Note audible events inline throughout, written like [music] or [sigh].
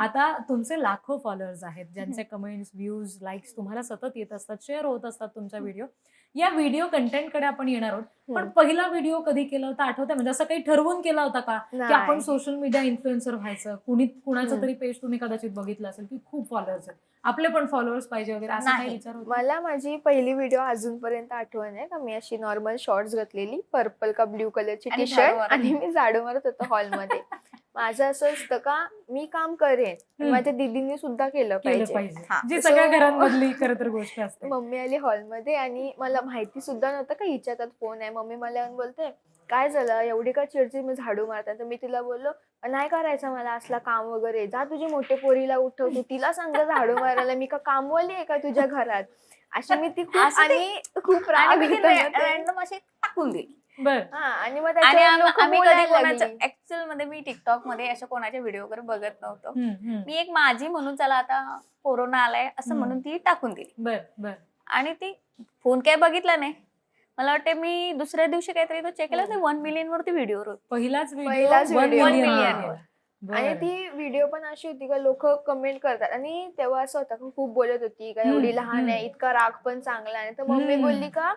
आता तुमचे लाखो फॉलोअर्स आहेत ज्यांचे कमेंट्स व्ह्यूज लाईक्स तुम्हाला सतत येत असतात शेअर होत असतात तुमचा व्हिडिओ या व्हिडिओ कंटेंटकडे आपण येणार आहोत. पण. पहिला व्हिडिओ कधी केला होता आठवतंय? म्हणजे असं काही ठरवून केला होता का? की आपण. सोशल मीडिया इन्फ्लुएन्सर व्हायचं. कुणी कुणाचं. तरी पेज तुम्ही कदाचित बघितलं असेल की खूप फॉलोअर्स आहेत. आपले पण फॉलोअर्स पाहिजे वगैरे असं काही. विचार? मला माझी पहिली व्हिडिओ अजूनपर्यंत आठवण आहे का? मी अशी नॉर्मल शॉर्ट्स घातलेली पर्पल का ब्ल्यू कलरची टी शर्ट आणि मी झाडू मारत होतो हॉलमध्ये [laughs] माझं असं असतं का मी काम करेन. माझ्या दिदींनी सुद्धा केलं केलं पाहिजे. जी सगळ्या So- घरांमधली खरं तर गोष्ट असते. मम्मी आली हॉलमध्ये आणि मला माहिती सुद्धा नव्हतं का हिच्या हातात फोन आहे. मम्मी मला येऊन बोलते काय झालं? एवढी का चिडचिड? मी झाडू मारता. तर मी तिला बोललो नाही करायचं मला असला काम वगैरे. जा तुझी मोठे पोरीला उठव. तू तिला सांग झाडू मारायला. मी का कामवाली आहे का तुझ्या घरात? अशी मी ती खूप आणि खूप. रॅन्डम असे टाकून दिली बर हा आणि मग आणि त्याच्यावर आम- लोकं आम्ही कधी बोलायला कोणाचं लागली. ऍक्च्युअलमध्ये मी टिकटॉकमध्ये अशा कोणाच्या व्हिडिओ वगैरे बघत नव्हतो हम्म, हम्म. मी एक माझी म्हणून चला आता कोरोना आलाय असं हम्म. म्हणून ती टाकून दिली बर बर आणि ती फोन काय बघितला नाही मला वाटते मी दुसऱ्या दिवशी काहीतरी तो चेक केला ते वन मिलियन वरती व्हिडिओ होत पहिलाच व्हिडिओ पहिलाच. आणि ती व्हिडिओ पण अशी होती का लोक कमेंट करतात आणि तेव्हा असं होतं का खूप बोलत होती का हम्म, एवढी लहान आहे. इतका राग पण चांगला आहे तर मम्मी हम्म. बोलली का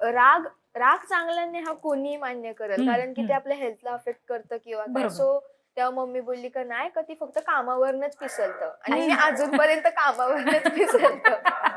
राग राग चांगला नाही हा कोणी मान्य हम्म, कारण की. ते आपल्या हेल्थला अफेक्ट करतं किंवा काय बरोबर. सो तेव्हा मम्मी बोलली का नाही का ती फक्त कामावरनच पिसलतं आणि [laughs] मी. अजूनपर्यंत कामावरनच पिसलतं